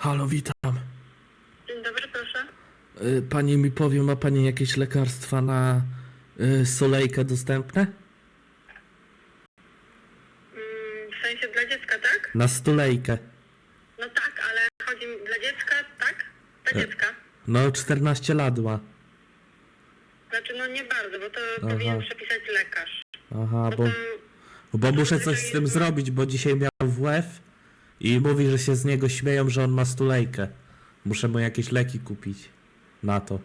Halo, witam. Dzień dobry, proszę. Y, Pani mi powie, ma pani jakieś lekarstwa na y, solejkę dostępne? Mm, w sensie dla dziecka, tak? Na stulejkę. No tak, ale chodzi mi dla dziecka, tak? Dla E. dziecka. No, 14 lat ma. Znaczy, no nie bardzo, bo to powinien przepisać lekarz. Aha, Bo bo, bo muszę coś z tym zrobić, bo dzisiaj miał WF i mówi, że się z niego śmieją, że on ma stulejkę. Muszę mu jakieś leki kupić na to.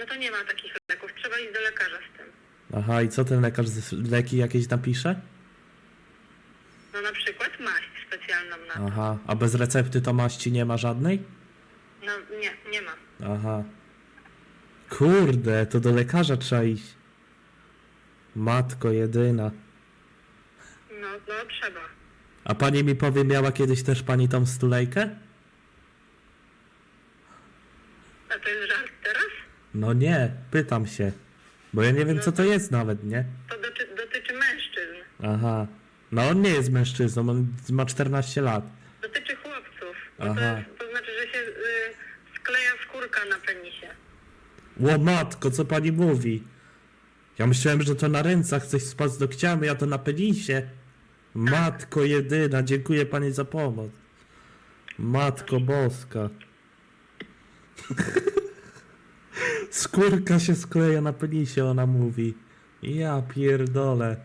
no to nie ma takich leków, trzeba iść do lekarza z tym. Aha, i co ten lekarz, z- leki jakieś napisze? No na przykład maść specjalną na to. Aha, a bez recepty to maści nie ma żadnej? No nie, nie ma. Aha. Kurde, to do lekarza trzeba iść. Matko jedyna. No, no trzeba. A pani mi powie, miała kiedyś też pani tą stulejkę? A to jest żart teraz? No nie, pytam się. Bo ja nie wiem co to jest nawet, nie? To doty, dotyczy mężczyzn. Aha. No on nie jest mężczyzną, on ma 14 lat. Dotyczy chłopców. Bo to, Aha. jest, to znaczy, że się y, skleja skórka na penisie. Ło matko, co pani mówi? Ja myślałem, że to na rękach coś z paznokciami, a to na penisie. Matko jedyna, dziękuję pani za pomoc. Matko boska. Skórka się skleja na penisie, ona mówi. Ja pierdolę.